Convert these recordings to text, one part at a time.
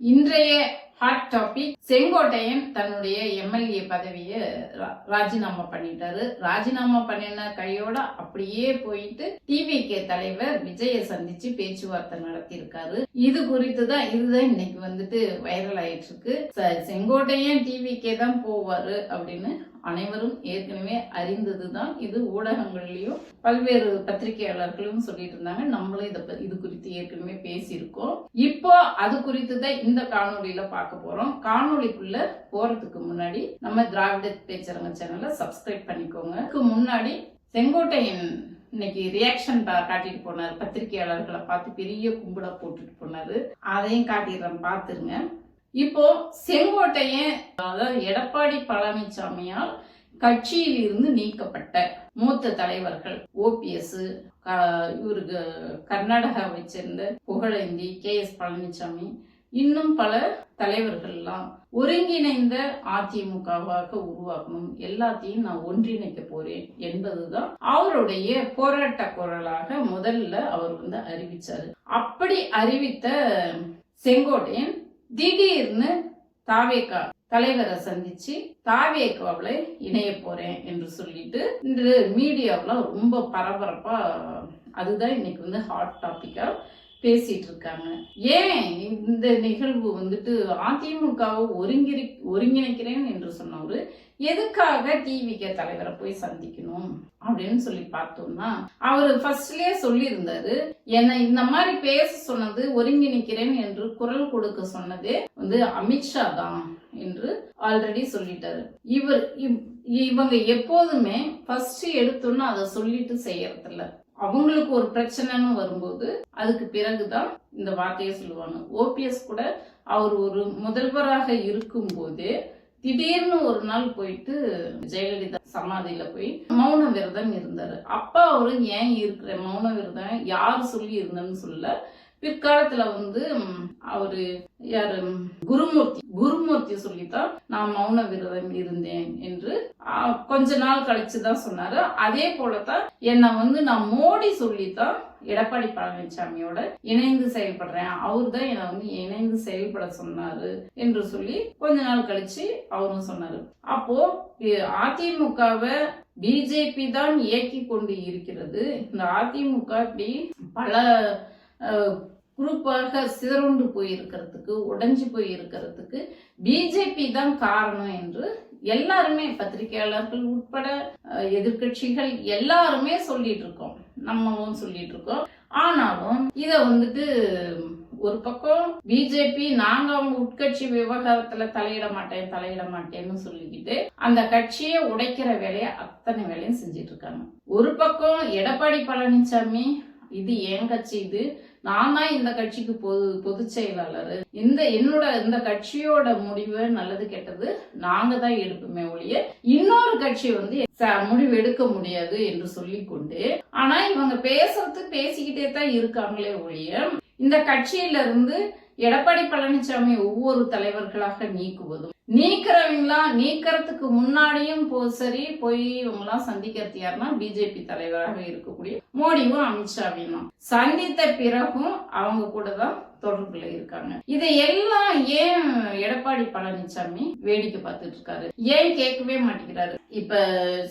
இன்றைய hot topic Sengottaiyan தன்னுடைய MLA பதவியை ரா- ராஜினாமா பண்ணிட்டாரு. ராஜினாமா பண்ணின கையோட அப்படியே போயிட்டு டிவிகே தலைவர் விஜயை சந்திச்சு பேச்சுவார்த்தை நடத்தியிருக்காரு. இது குறித்து தான் இதுதான் இன்னைக்கு வந்துட்டு வைரல் ஆயிட்டு இருக்கு செங்கோட்டையன் டிவிகே தான் போவாரு அப்படின்னு அனைவரும் ஏற்கனவே அறிந்ததுதான். இது ஊடகங்கள்லயும் பல்வேறு பத்திரிகையாளர்களும் சொல்லிட்டு இருந்தாங்க. நம்மளும் இத இது குறித்து ஏற்கனவே பேசியிருக்கோம். இப்போ அது குறித்து தான் இந்த காணொலியில பார்க்க போறோம். காணொலிக்குள்ள போறதுக்கு முன்னாடி நம்ம திராவிட பேச்சரங்க சேனலை சப்ஸ்கிரைப் பண்ணிக்கோங்க. முன்னாடி செங்கோட்டையன் இன்னைக்கு ரியாக்ஷன் காட்டிட்டு போனாரு. பத்திரிகையாளர்களை பார்த்து பெரிய கும்பலா போட்டுட்டு போனாரு. அதையும் காட்டிடுறேன் பார்த்துருங்க இப்போ செங்கோட்டையன் அதாவது எடப்பாடி பழனிசாமியால் கட்சியில் இருந்து நீக்கப்பட்ட மூத்த தலைவர்கள் ஓபிஎஸ் இவருக்கு கர்நாடகாவை சேர்ந்த புகழேந்தி கே எஸ் பழனிசாமி இன்னும் பல தலைவர்கள்லாம் ஒருங்கிணைந்த அதிமுகவாக உருவாக்கணும். எல்லாத்தையும் நான் ஒன்றிணைக்க போறேன் என்பதுதான் அவருடைய போராட்ட குரலாக முதல்ல அவர் வந்து அறிவிச்சாரு. அப்படி அறிவித்த செங்கோட்டையன் திடீர்னு தாவேக்கா தலைவரை சந்திச்சு தாவேகாவுல இணைய போறேன் என்று சொல்லிட்டு இன்று மீடியாவில் ரொம்ப பரபரப்பா அதுதான் இன்னைக்கு வந்து ஹாட் டாபிக்கா பேசிட்டு இருக்காங்க ஏன் இந்த நிகழ்வு வந்துட்டு அதிமுகவை ஒருங்கிரி ஒருங்கிணைக்கிறேன் என்று சொன்னவரு எதுக்காக டிவிகே தலைவரை போய் சந்திக்கணும் அப்படின்னு சொல்லி பார்த்தோம்னா அவர் ஃபர்ஸ்ட்லயே சொல்லியிருந்தாரு என்னை இந்த மாதிரி பேச சொன்னது ஒருங்கிணைக்கிறேன் என்று குரல் கொடுக்க சொன்னதே வந்து அமித்ஷா தான் என்று ஆல்ரெடி சொல்லிட்டாரு. இவர் இவ்- இவங்க எப்போதுமே ஃபர்ஸ்ட் எடுத்தோன்னு அதை சொல்லிட்டு செய்யறதில்ல. அவங்களுக்கு ஒரு பிரச்சனைன்னு வரும்போது அதுக்கு பிறகுதான் இந்த வார்த்தையை சொல்லுவாங்க. ஓபிஎஸ் கூட அவர் ஒரு முதல்வராக இருக்கும்போது திடீர்னு ஒரு நாள் போயிட்டு ஜெயலலிதா சமாதியில போய் மௌன விரதம் இருந்தாரு. அப்பா அவரு ஏன் இருக்கிற மௌன விரதம் யார் சொல்லி இருந்தேன்னு சொல்ல பிற்காலத்துல வந்து அவரு யாரு? குருமூர்த்தி. குருமூர்த்தி சொல்லித்தான் நான் மௌன விரதம் இருந்தேன் என்று கொஞ்ச நாள் கழிச்சுதான் சொன்னாரு. அதே போலதான் என்னை வந்து நான் மோடி சொல்லித்தான் எடப்பாடி பழனிசாமியோட இணைந்து செயல்படுறேன். அவர் தான் என்னை வந்து இணைந்து செயல்பட சொன்னாரு என்று சொல்லி கொஞ்ச நாள் கழிச்சு அவரும் சொன்னாரு. அப்போ அதிமுகவை பிஜேபி தான் இயக்கி கொண்டு இருக்கிறது. இந்த அதிமுக இப்படி பல குரூப்பாக சிதறுண்டு போயிருக்கிறதுக்கு உடைஞ்சு போயிருக்கிறதுக்கு பிஜேபி தான் காரணம் என்று எல்லாருமே பத்திரிகையாளர்கள் உட்பட எதிர்கட்சிகள் எதிர்க்கட்சிகள் எல்லாருமே சொல்லிட்டு இருக்கோம். நம்மவும் சொல்லிட்டு இருக்கோம். ஆனாலும் இத வந்துட்டு ஒரு பக்கம் பிஜேபி நாங்க அவங்க உட்கட்சி விவகாரத்துல தலையிட மாட்டேன் தலையிட மாட்டேன்னு சொல்லிக்கிட்டு அந்த கட்சியை உடைக்கிற வேலையை அத்தனை வேலையும் செஞ்சிட்டு இருக்காங்க. ஒரு பக்கம் எடப்பாடி பழனிசாமி இது என் கட்சி இது நான் தான் இந்த கட்சிக்கு பொது பொதுச் செயலாளர். இந்த என்னோட இந்த கட்சியோட முடிவு நல்லது கெட்டது நாங்க தான் எடுப்போமே ஒழிய இன்னொரு கட்சி வந்து முடிவு எடுக்க முடியாது என்று சொல்லிக்கொண்டு ஆனா இவங்க பேசுறது பேசிக்கிட்டே தான் இருக்காங்களே ஒழிய இந்த கட்சியில இருந்து எடப்பாடி பழனிசாமி ஒவ்வொரு தலைவர்களாக நீக்குவதும் நீக்கிறவங்களா நீக்கிறதுக்கு முன்னாடியும் போ சரி போய் இவங்கெல்லாம் சந்திக்கிறது யாருன்னா பிஜேபி தலைவராக இருக்கக்கூடிய மோடியும் அமித்ஷாவையும் தான். சந்தித்த பிறகும் அவங்க கூட தான் தொடர்புல இருக்காங்க. இதை எல்லாம் ஏன் எடப்பாடி பழனிசாமி வேடிக்கை பார்த்துட்டு இருக்காரு? ஏன் கேட்கவே மாட்டேங்கிறாரு? இப்ப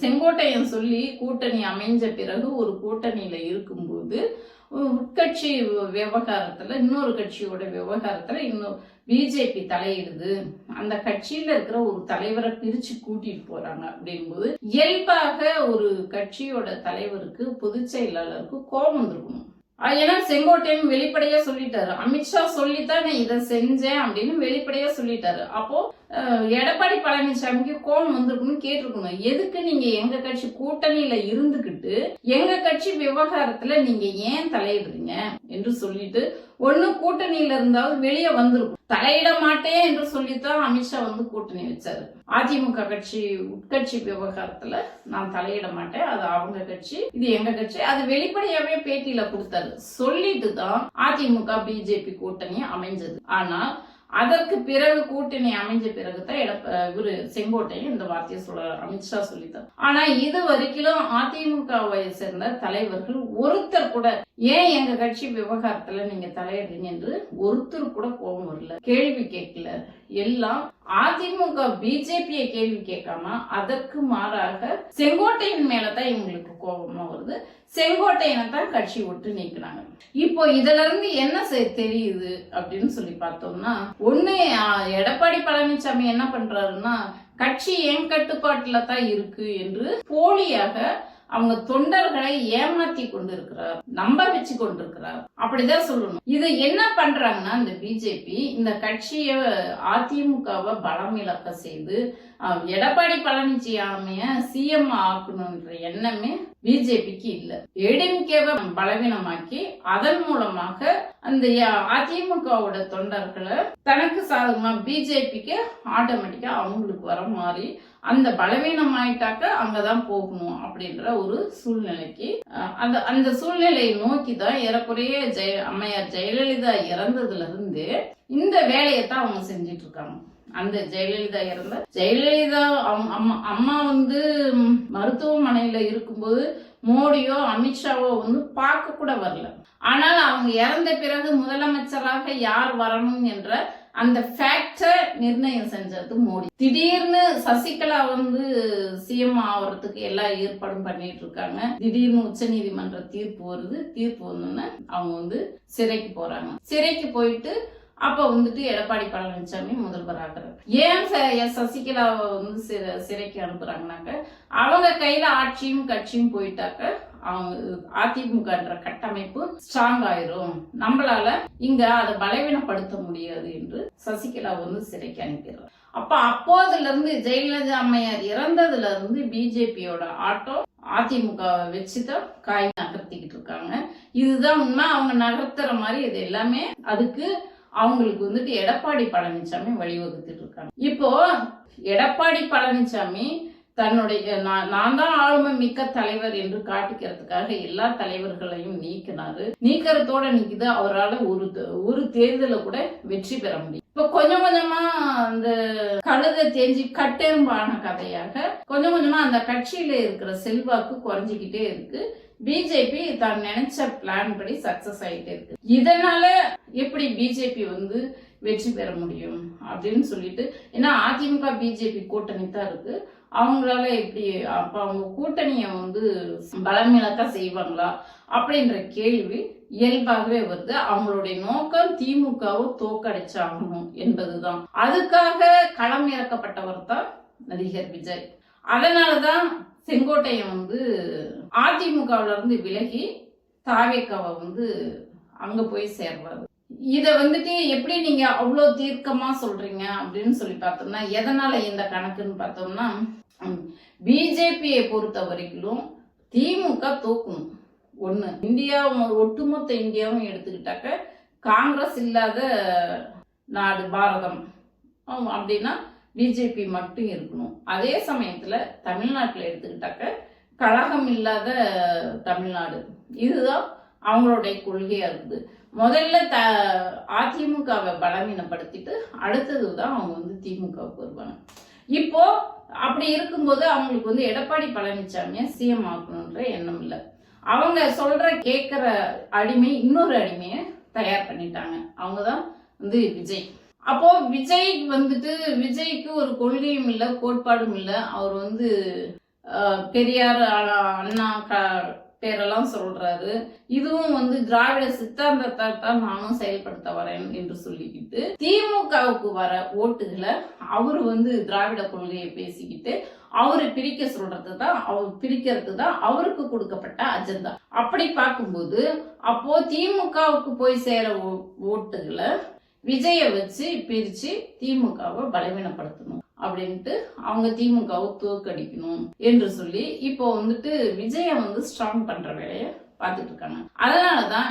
செங்கோட்டையன் சொல்லி கூட்டணி அமைஞ்ச பிறகு ஒரு கூட்டணியில இருக்கும்போது உட்கட்சி விவகாரத்துல இன்னொரு கட்சியோட விவகாரத்துல இன்னும் பிஜேபி தலையிடுது. அந்த கட்சியில இருக்கிற ஒரு தலைவரை பிரிச்சு கூட்டிட்டு போறாங்க அப்படிங்கும்போது இயல்பாக ஒரு கட்சியோட தலைவருக்கு பொதுச் செயலாளருக்கு கோபம் வந்துருக்கணும். ஏன்னா செங்கோட்டையன் வெளிப்படையா சொல்லிட்டாரு. அமித்ஷா சொல்லித்தான் நான் இதை செஞ்சேன் அப்படின்னு வெளிப்படையா சொல்லிட்டாரு. அப்போ எடப்பாடி பழனிசாமிக்கு கோபம் வந்திருக்கணும் கேட்டிருக்கணும். எதுக்கு நீங்க எங்க கட்சி கூட்டணியில இருந்துகிட்டு எங்க கட்சி விவகாரத்துல நீங்க ஏன் தலையிடுறீங்க என்று சொல்லிட்டு ஒண்ணு கூட்டணியில இருந்தாவது வெளியே வந்திருக்கும். தலையிட மாட்டேன் என்று சொல்லித்தான் அமித்ஷா வந்து கூட்டணி வச்சாரு. அதிமுக கட்சி உட்கட்சி விவகாரத்துல நான் தலையிட மாட்டேன். அது அவங்க கட்சி இது எங்க கட்சி. அது வெளிப்படையாவே பேட்டியில கொடுத்தாரு. சொல்லிட்டு தான் அதிமுக பிஜேபி கூட்டணி அமைஞ்சது. ஆனா அதற்கு பிறகு கூட்டணி அமைஞ்ச பிறகு தான் எடப்ப இவரு செங்கோட்டையும் இந்த வார்த்தையை சொல்ல அமித்ஷா சொல்லித்தார். ஆனா இது வரைக்கும் அதிமுகவை சேர்ந்த தலைவர்கள் ஒருத்தர் கூட ஏன் எங்க கட்சி விவகாரத்துல நீங்க தலையிடுறீங்க என்று ஒருத்தர் கூட கோபம் வரல. கேள்வி கேட்கல. எல்லாம் அதிமுக பிஜேபியை கேள்வி கேட்காம அதற்கு மாறாக செங்கோட்டையின் மேலதான் இவங்களுக்கு கோபமா வருது. செங்கோட்டையனை தான் கட்சி விட்டு நீக்கினாங்க இப்போ இதுல இருந்து என்ன செ- தெரியுது அப்படின்னு சொல்லி பார்த்தோம்னா ஒண்ணு எடப்பாடி பழனிசாமி என்ன பண்றாருன்னா கட்சி என் கட்டுப்பாட்டுல தான் இருக்கு என்று போலியாக அவங்க தொண்டர்களை ஏமாத்தி கொண்டிருக்கிறார் நம்ப வச்சு கொண்டிருக்கிறார். அப்படிதான் சொல்லணும். இது என்ன பண்றாங்கன்னா இந்த பிஜேபி இந்த கட்சியை அதிமுகவை பலம் இழக்க செய்து எடப்பாடி பழனிசாமிய சிஎம் ஆக்கணும்ன்ற எண்ணமே பிஜேபிக்கு இல்ல. ஏடிஎம்கேவை பலவீனமாக்கி அதன் மூலமாக அந்த அதிமுகவோட தொண்டர்களை தனக்கு சாதகமா பிஜேபிக்கு ஆட்டோமேட்டிக்கா அவங்களுக்கு வர மாதிரி அந்த பலவீனம் ஆயிட்டாக்க அங்கதான் போகணும் அப்படின்ற ஒரு சூழ்நிலைக்கு அந்த அந்த சூழ்நிலையை நோக்கி தான் ஏறக்குறைய ஜெய அம்மையார் ஜெயலலிதா இறந்ததுல இருந்து இந்த வேலையை தான் அவங்க செஞ்சிட்டு இருக்காங்க அந்த ஜெயலலிதா இறந்த ஜெயலலிதா அவங்க அம்மா அம்மா வந்து மருத்துவமனையில இருக்கும்போது மோடியோ அமித்ஷாவோ வந்து பார்க்க கூட வரல. ஆனால் அவங்க இறந்த பிறகு முதலமைச்சராக யார் வரணும் என்ற அந்த ஃபேக்டை நிர்ணயம் செஞ்சது மோடி. திடீர்னு சசிகலா வந்து சிஎம் ஆவறதுக்கு எல்லா ஏற்பாடும் பண்ணிட்டு இருக்காங்க. திடீர்னு உச்சநீதிமன்ற தீர்ப்பு வருது. தீர்ப்பு வந்தோன்னே அவங்க வந்து சிறைக்கு போறாங்க. சிறைக்கு போயிட்டு அப்ப வந்துட்டு எடப்பாடி பழனிசாமி முதல்வர் ஆகிறார். ஏன் சசிகலாவை வந்து சிற சிறைக்கு அனுப்புறாங்கனாக்க அவங்க கையில ஆட்சியும் கட்சியும் போயிட்டாக்க அவங்க அதிமுகன்ற கட்டமைப்பு ஸ்ட்ராங் ஆயிரும். நம்மளால இங்க அதை பலவீனப்படுத்த முடியாது என்று சசிகலா வந்து சிறைக்கு அனுப்பிடுறார். அப்ப அப்போதுல இருந்து ஜெயலலிதா அம்மையார் இறந்ததுல இருந்து பிஜேபியோட ஆட்டோ அதிமுக வச்சுதான் காய் நகர்த்திக்கிட்டு இருக்காங்க. இதுதான் உண்மை. அவங்க நகர்த்துற மாதிரி இது எல்லாமே அதுக்கு அவங்களுக்கு வந்துட்டு எடப்பாடி பழனிசாமி வழிவகுத்துட்டு இருக்காங்க இப்போ எடப்பாடி பழனிசாமி தன்னுடைய நான் நான் தான் ஆளுமை மிக்க தலைவர் என்று காட்டிக்கிறதுக்காக எல்லா தலைவர்களையும் நீக்கினாரு. நீக்கிறதோட நிக்குது அவரால் ஒரு ஒரு தேர்தல கூட வெற்றி பெற முடியும் இப்ப கொஞ்சம் கொஞ்சமா அந்த கழுத தேஞ்சி கட்டெரும்பான கதையாக கொஞ்சம் கொஞ்சமா அந்த கட்சியில இருக்கிற செல்வாக்கு குறைஞ்சிக்கிட்டே இருக்கு. பிஜேபி தான் நினைச்ச பிளான் படி சக்சஸ் ஆயிட்டே இருக்கு. இதனால எப்படி பிஜேபி வந்து வெற்றி பெற முடியும் அப்படின்னு சொல்லிட்டு ஏன்னா அதிமுக பிஜேபி கூட்டணி தான் இருக்கு. அவங்களால எப்படி அப்ப அவங்க கூட்டணியை வந்து பலமிழக்க செய்வாங்களா அப்படின்ற கேள்வி இயல்பாகவே வருது. அவங்களுடைய நோக்கம் திமுகவை தோக்கடிச்சாகணும் என்பதுதான். அதுக்காக களம் இறக்கப்பட்டவர் தான் நடிகர் விஜய். அதனாலதான் செங்கோட்டையன் வந்து அதிமுகவுல இருந்து விலகி தாவேக்காவை வந்து அங்க போய் சேர்வாரு இத வந்துட்டு எப்படி நீங்க அவ்வளோ தீர்க்கமா சொல்றீங்க அப்படின்னு சொல்லி பார்த்தோம்னா எதனால இந்த கணக்குன்னு பார்த்தோம்னா பிஜேபியை பொறுத்த வரைக்கும் திமுக தோக்கும் ஒண்ணு இந்தியா ஒட்டுமொத்த இந்தியாவும் எடுத்துக்கிட்டாக்க காங்கிரஸ் இல்லாத நாடு பாரதம். அப்படின்னா பிஜேபி மட்டும் இருக்கணும். அதே சமயத்துல தமிழ்நாட்டில் எடுத்துக்கிட்டாக்க கழகம் இல்லாத தமிழ்நாடு. இதுதான் அவங்களுடைய கொள்கையா இருக்குது. முதல்ல த அதிமுகவை பலவீனப்படுத்திட்டு அடுத்தது தான் அவங்க வந்து திமுகவுக்கு வருவாங்க. இப்போ அப்படி இருக்கும்போது அவங்களுக்கு வந்து எடப்பாடி பழனிசாமியை சிஎம் ஆக்கணுன்ற எண்ணம் இல்லை. அவங்க சொல்ற கேட்குற அடிமை இன்னொரு அடிமையை தயார் பண்ணிட்டாங்க. அவங்க தான் வந்து விஜய். அப்போ விஜய் வந்துட்டு விஜய்க்கு ஒரு கொள்கையும் இல்லை கோட்பாடும் இல்லை. அவர் வந்து பெரியார் அண்ணா- அண்ணா பேரெல்லாம் சொல்றாரு. இதுவும் வந்து திராவிட சித்தாந்தத்தை தான் நானும் செயல்படுத்த வரேன் என்று சொல்லிக்கிட்டு திமுகவுக்கு வர ஓட்டுகளை அவர் வந்து திராவிட கொள்கையை பேசிக்கிட்டு அவரை பிரிக்க சொல்றது தான் அவர் பிரிக்கிறது தான் அவருக்கு கொடுக்கப்பட்ட அஜெண்டா. அப்படி பார்க்கும்போது அப்போ திமுகவுக்கு போய் சேர ஓ- ஓட்டுகளை விஜயை வச்சு பிரிச்சு திமுகவை பலவீனப்படுத்தணும் அப்படின்ட்டு அவங்க திமுகவை தோக்கடிக்கணும் என்று சொல்லி இப்போ வந்துட்டு விஜயை வந்து ஸ்ட்ராங் பண்ற வேலையை பார்த்துட்டு இருக்காங்க. அதனாலதான்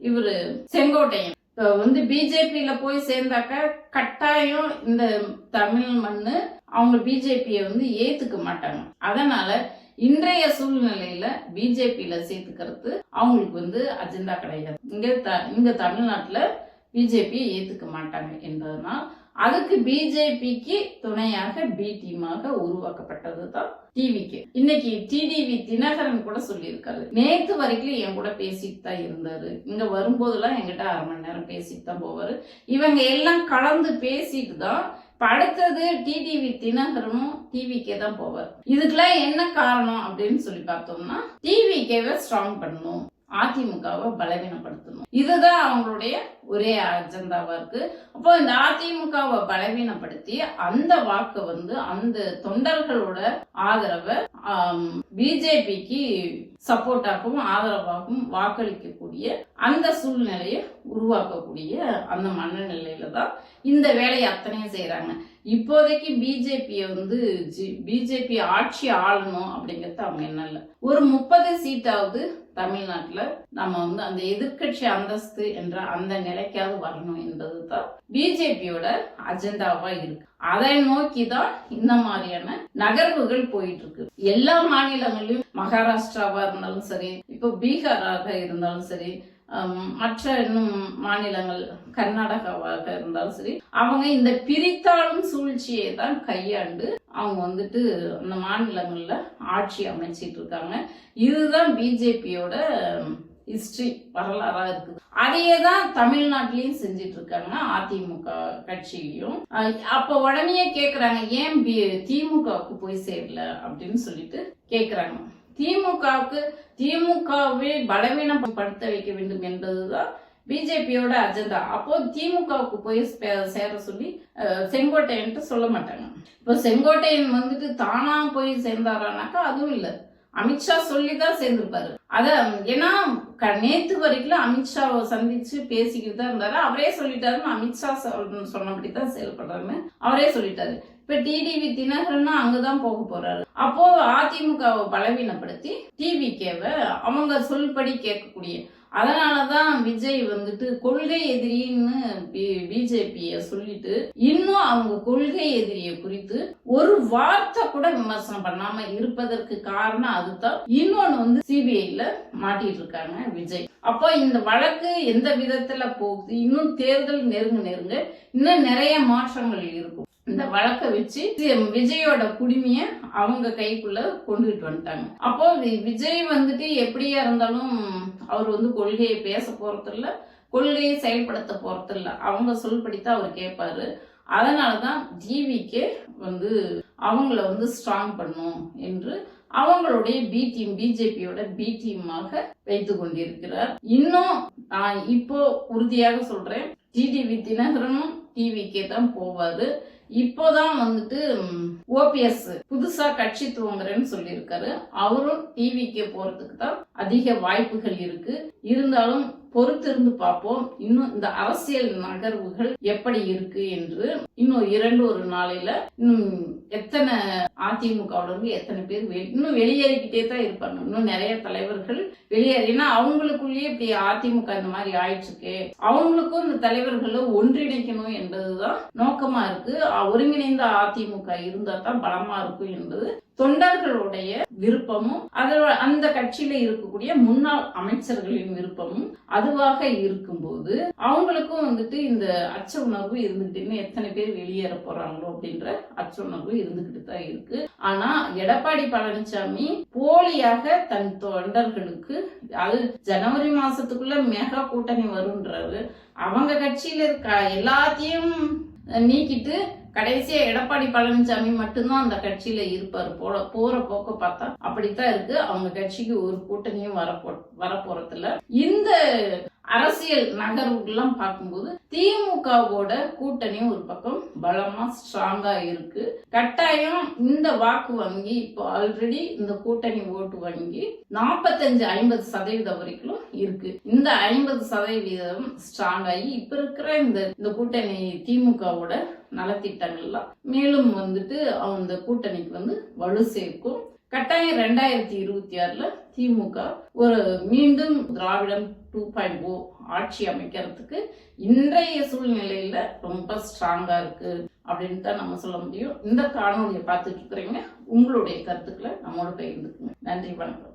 இவர் இவரு செங்கோட்டையன். இப்போ வந்து பிஜேபியில போய் சேர்ந்தாக்க கட்டாயம் இந்த தமிழ் மண்ணு அவங்க பிஜேபியை வந்து ஏத்துக்க மாட்டாங்க. அதனால இன்றைய சூழ்நிலையில பிஜேபியில சேர்த்துக்கிறது அவங்களுக்கு வந்து அஜெண்டா கிடையாது. இங்க த- இங்க தமிழ்நாட்டுல பிஜேபியை ஏத்துக்க மாட்டாங்க என்பதனால் அதுக்கு பிஜேபிக்கு துணையாக பி டீமாக உருவாக்கப்பட்டது தான் டிவிக்கு இன்னைக்கு டிடிவி தினகரன் கூட சொல்லியிருக்காரு. நேத்து வரைக்கும் என் கூட பேசிட்டு தான் இருந்தாரு. இங்க வரும்போதெல்லாம் என்கிட்ட அரை மணி நேரம் பேசிட்டு தான் போவாரு. இவங்க எல்லாம் கலந்து பேசிட்டு தான் படுத்தது டிடிவி தினகரனும் டிவிக்கே தான் போவார். இதுக்கெல்லாம் என்ன காரணம் அப்படின்னு சொல்லி பார்த்தோம்னா டிவிக்கேவை ஸ்ட்ராங் பண்ணணும். அதிமுகவை பலவீனப்படுத்தணும். இதுதான் அவங்களுடைய ஒரே அஜெண்டாவா இருக்கு. அப்போ இந்த அதிமுகவை பலவீனப்படுத்தி அந்த வாக்கை வந்து அந்த தொண்டர்களோட ஆதரவை பிஜேபிக்கு சப்போர்ட்டாகவும் ஆதரவாகவும் வாக்களிக்கக்கூடிய அந்த சூழ்நிலையை உருவாக்கக்கூடிய அந்த மனநிலையில தான் இந்த வேலையை அத்தனையும் செய்கிறாங்க இப்போதைக்கு பிஜேபியை வந்து பிஜேபி ஆட்சி ஆளணும் அப்படிங்கிறது அவங்க என்ன இல்லை. ஒரு முப்பது சீட்டாவது தமிழ்நாட்டில் நம்ம வந்து அந்த எதிர்க்கட்சி அந்தஸ்து என்ற அந்த நிலைக்காவது வரணும் என்பது தான் பிஜேபியோட அஜெண்டாவா இருக்கு. அதை நோக்கி தான் இந்த மாதிரியான நகர்வுகள் போயிட்டு இருக்கு. எல்லா மாநிலங்களிலும் மகாராஷ்டிராவா இருந்தாலும் சரி இப்போ பீகாராக இருந்தாலும் சரி மற்ற இன்னும் மாநிலங்கள் கர்நாடகாவாக இருந்தாலும் சரி அவங்க இந்த பிரித்தாளும் சூழ்ச்சியை தான் கையாண்டு அவங்க வந்துட்டு அந்த மாநிலங்களில் ஆட்சி அமைச்சிட்டு இருக்காங்க. இதுதான் பிஜேபியோட ஹிஸ்டரி வரலாறா இருக்குது அதையே தான் தமிழ்நாட்டிலையும் செஞ்சிட்டு இருக்காங்க அதிமுக கட்சியிலையும் அப்ப உடனே கேக்குறாங்க ஏன் திமுகவுக்கு போய் சேரல அப்படின்னு சொல்லிட்டு கேக்குறாங்க. திமுகவுக்கு திமுகவை பலவீனப்படுத்த வைக்க வேண்டும் என்பதுதான் பிஜேபியோட அஜெண்டா. அப்போ திமுகவுக்கு போய் சேர சொல்லி செங்கோட்டையன்ட்டு சொல்ல மாட்டாங்க. இப்போ செங்கோட்டையன் வந்துட்டு தானா போய் சேர்ந்தாரானாக்கா அதுவும் இல்லை. அமித்ஷா சொல்லி தான் சேர்ந்திருப்பாரு. அத ஏன்னா நேத்து வரைக்கும் அமித்ஷாவை சந்திச்சு பேசிக்கிட்டு தான் இருந்தாரு. அவரே சொல்லிட்டாருன்னு அமித்ஷா சொன்னபடி தான் செயல்படுறாருன்னு அவரே சொல்லிட்டாரு. இப்ப டிடிவி தினகரன் அங்கதான் போக போறாரு. அப்போ அதிமுகவை பலவீனப்படுத்தி டிவிகேவை அவங்க சொல்படி கேட்கக்கூடிய அதனாலதான் விஜய் வந்துட்டு கொள்கை எதிரின்னு பிஜேபிய சொல்லிட்டு இன்னும் அவங்க கொள்கை எதிரிய குறித்து ஒரு வார்த்தை கூட விமர்சனம் பண்ணாம இருப்பதற்கு காரணம் அதுதான். இன்னொன்னு வந்து சிபிஐல மாட்டிட்டு இருக்காங்க விஜய். அப்போ இந்த வழக்கு எந்த விதத்துல போகுது? இன்னும் தேர்தல் நெருங்க நெருங்க இன்னும் நிறைய மாற்றங்கள் இருக்கும். இந்த வழக்கை வச்சு விஜயோட குடுமைய அவங்க கைக்குள்ள கொண்டுகிட்டு வந்துட்டாங்க. அப்போ விஜய் வந்துட்டு எப்படியா இருந்தாலும் அவர் வந்து கொள்கையை பேச போறது இல்ல கொள்கையை செயல்படுத்த போறது இல்ல அவங்க சொல்படித்தான் அவர் கேட்பாரு. அதனாலதான் ஜிவிக்கு வந்து அவங்கள வந்து ஸ்ட்ராங் பண்ணும் என்று அவங்களுடைய பி டீம் பிஜேபியோட பி டீமாக வைத்து கொண்டிருக்கிறார். இன்னும் நான் இப்போ உறுதியாக சொல்றேன். டிடிவி தினகரனும் டிவிக்கே தான் போவாரு இப்போதான் வந்துட்டு ஓபிஎஸ் புதுசா கட்சி துவங்குறேன்னு சொல்லியிருக்காரு. அவரும் டிவிக்கு போறதுக்கு தான் அதிக வாய்ப்புகள் இருக்கு. இருந்தாலும் பொறுத்திருந்து பார்ப்போம். இன்னும் இந்த அரசியல் நகர்வுகள் எப்படி இருக்கு என்று இன்னும் இரண்டு ஒரு நாளையில இன்னும் எத்தனை அதிமுகவுல எத்தனை பேர் இன்னும் வெளியேறிக்கிட்டே தான் இருப்பாங்க. இன்னும் நிறைய தலைவர்கள் வெளியேறினா அவங்களுக்குள்ளேயே இப்படி அதிமுக இந்த மாதிரி ஆயிடுச்சு அவங்களுக்கும் இந்த தலைவர்களை ஒன்றிணைக்கணும் என்பதுதான் நோக்கமா இருக்கு. ஒருங்கிணைந்த அதிமுக இருந்தா தான் பலமா இருக்கும் என்பது தொண்டர்களுடைய விருப்பமும் அந்த கட்சியில இருக்கக்கூடிய முன்னாள் அமைச்சர்களின் விருப்பமும் அதுவாக இருக்கும்போது அவங்களுக்கும் வந்துட்டு இந்த அச்ச உணர்வு இருந்துகிட்டு எத்தனை பேர் வெளியேற போறாங்களோ அப்படின்ற அச்ச உணர்வு இருந்துகிட்டு தான் இருக்கு. ஆனா எடப்பாடி பழனிசாமி போலியாக தன் தொண்டர்களுக்கு அது ஜனவரி மாசத்துக்குள்ள மெகா கூட்டணி வரும்ன்றாரு. அவங்க கட்சியில இருக்க எல்லாத்தையும் நீக்கிட்டு கடைசியா எடப்பாடி பழனிசாமி மட்டும்தான் அந்த கட்சியில இருப்பாரு. போல போற போக்க பார்த்தா அப்படித்தான் இருக்கு. அவங்க கட்சிக்கு ஒரு கூட்டணியும் வரப்போ வரப்போறதுல இந்த அரசியல் நகர்வுகள்லாம் பார்க்கும்போது திமுகவோட கூட்டணி ஒரு பக்கம் பலமா ஸ்ட்ராங்கா இருக்கு. கட்டாயம் இந்த வாக்கு வங்கி இப்போ ஆல்ரெடி இந்த கூட்டணி ஓட்டு வங்கி நாற்பத்தஞ்சு ஐம்பது சதவீதம் வரைக்கும் இருக்கு. இந்த ஐம்பது சதவீதம் ஸ்ட்ராங் ஆகி இப்ப இருக்கிற இந்த இந்த கூட்டணி திமுகவோட நலத்திட்டங்கள்லாம் மேலும் வந்துட்டு அந்த கூட்டணிக்கு வந்து வலு சேர்க்கும். கட்டாயம் ரெண்டாயிரத்தி இருபத்தி ஆறுல திமுக ஒரு மீண்டும் திராவிடம் டூ பாயிண்ட் ஓ ஆட்சி அமைக்கிறதுக்கு இன்றைய சூழ்நிலையில் ரொம்ப ஸ்ட்ராங்காக இருக்குது அப்படின்னு தான் நம்ம சொல்ல முடியும். இந்த காணொலியை பார்த்துட்டு இருக்கிறீங்க. உங்களுடைய கருத்துக்களை நம்மளோட பகிர்ந்துக்குங்க. நன்றி வணக்கம்.